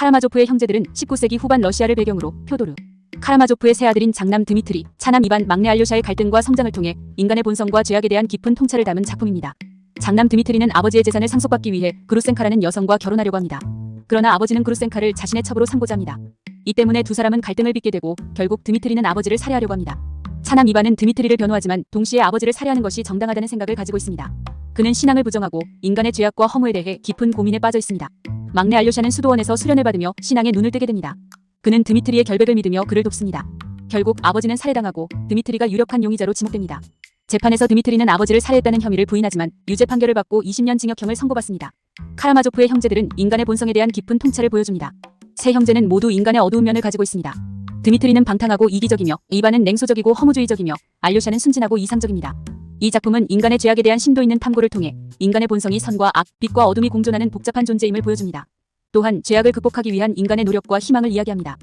카라마조프의 형제들은 19세기 후반 러시아를 배경으로 표도르, 카라마조프의 새 아들인 장남 드미트리, 차남 이반, 막내 알료샤의 갈등과 성장을 통해 인간의 본성과 죄악에 대한 깊은 통찰을 담은 작품입니다. 장남 드미트리는 아버지의 재산을 상속받기 위해 그루센카라는 여성과 결혼하려고 합니다. 그러나 아버지는 그루센카를 자신의 첩으로 삼고자 합니다. 이 때문에 두 사람은 갈등을 빚게 되고 결국 드미트리는 아버지를 살해하려고 합니다. 차남 이반은 드미트리를 변호하지만 동시에 아버지를 살해하는 것이 정당하다는 생각을 가지고 있습니다. 그는 신앙을 부정하고 인간의 죄악과 허무에 대해 깊은 고민에 빠져 있습니다. 막내 알료샤는 수도원에서 수련을 받으며 신앙에 눈을 뜨게 됩니다. 그는 드미트리의 결백을 믿으며 그를 돕습니다. 결국 아버지는 살해당하고 드미트리가 유력한 용의자로 지목됩니다. 재판에서 드미트리는 아버지를 살해했다는 혐의를 부인하지만 유죄 판결을 받고 20년 징역형을 선고받습니다. 카라마조프의 형제들은 인간의 본성에 대한 깊은 통찰을 보여줍니다. 세 형제는 모두 인간의 어두운 면을 가지고 있습니다. 드미트리는 방탕하고 이기적이며 이반은 냉소적이고 허무주의적이며 알료샤는 순진하고 이상적입니다. 이 작품은 인간의 죄악에 대한 심도 있는 탐구를 통해 인간의 본성이 선과 악, 빛과 어둠이 공존하는 복잡한 존재임을 보여줍니다. 또한 죄악을 극복하기 위한 인간의 노력과 희망을 이야기합니다.